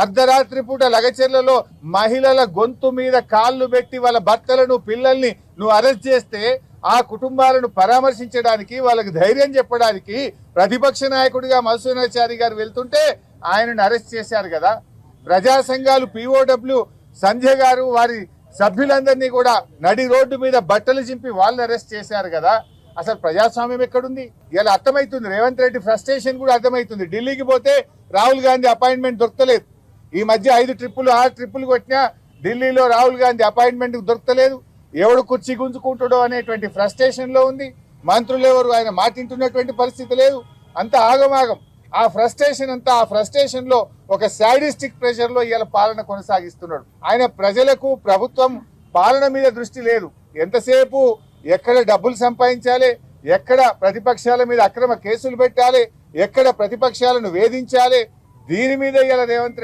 అర్ధరాత్రి పూట లగచెర్లలో మహిళల గొంతు మీద కాళ్ళు పెట్టి వాళ్ళ భర్తలను పిల్లల్ని నువ్వు అరెస్ట్ చేస్తే ఆ కుటుంబాలను పరామర్శించడానికి వాళ్ళకి ధైర్యం చెప్పడానికి ప్రతిపక్ష నాయకుడిగా మధుసూనాచారి గారు వెళ్తుంటే ఆయనను అరెస్ట్ చేశారు కదా. ప్రజా సంఘాలు పిఓడబ్ల్యూ సంజయ్ గారు వారి సభ్యులందరినీ కూడా నడి రోడ్డు మీద బట్టలు చింపి వాళ్ళని అరెస్ట్ చేశారు కదా. అసలు ప్రజాస్వామ్యం ఎక్కడుంది? ఇలా అర్థమవుతుంది రేవంత్ రెడ్డి ఫ్రస్ట్రేషన్ కూడా అర్థమవుతుంది ఢిల్లీకి పోతే రాహుల్ గాంధీ అపాయింట్మెంట్ దొరకలేదు. ఈ మధ్య ఐదు ట్రిప్పులు ఆరు ట్రిప్పులు కొట్టినా ఢిల్లీలో రాహుల్ గాంధీ అపాయింట్మెంట్ దొరకలేదు. ఎవడు కుర్చీ గుంజుకుంటాడో అనేటువంటి ఫ్రస్ట్రేషన్లో ఉంది. మంత్రులు ఎవరు? ఆయన మాటింటున్నటువంటి పరిస్థితి లేదు. అంత ఆగమాగం. ఆ ఫ్రస్ట్రేషన్ అంతా ఆ ఫ్రస్ట్రేషన్లో ఒక శాడిస్టిక్ ప్రెషర్లో ఇవాళ పాలన కొనసాగిస్తున్నాడు. ఆయన ప్రజలకు ప్రభుత్వం పాలన మీద దృష్టి లేదు. ఎంతసేపు ఎక్కడ డబ్బులు సంపాదించాలి? ఎక్కడ ప్రతిపక్షాల మీద అక్రమ కేసులు పెట్టాలి? ఎక్కడ ప్రతిపక్షాలను వేధించాలి? దీని మీద ఇలా రేవంత్